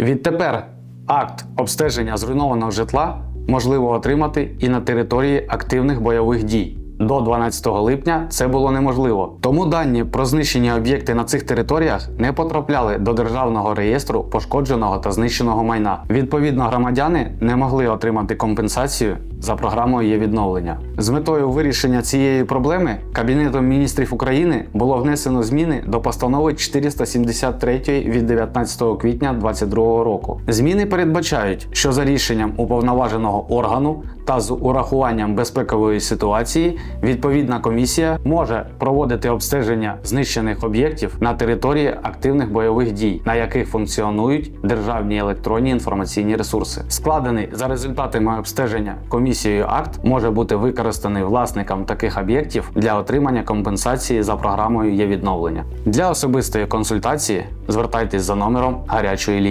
Відтепер акт обстеження зруйнованого житла можливо отримати і на території активних бойових дій. До 12 липня це було неможливо. Тому дані про знищені об'єкти на цих територіях не потрапляли до державного реєстру пошкодженого та знищеного майна. Відповідно, громадяни не могли отримати компенсацію за програмою є відновлення. З метою вирішення цієї проблеми Кабінетом міністрів України було внесено зміни до постанови 473 від 19 квітня 2022 року. Зміни передбачають, що за рішенням уповноваженого органу та з урахуванням безпекової ситуації відповідна комісія може проводити обстеження знищених об'єктів на території активних бойових дій, на яких функціонують державні електронні інформаційні ресурси. Складений за результатами обстеження комісією акт може бути використаний власникам таких об'єктів для отримання компенсації за програмою є відновлення. Для особистої консультації звертайтесь за номером гарячої лінії.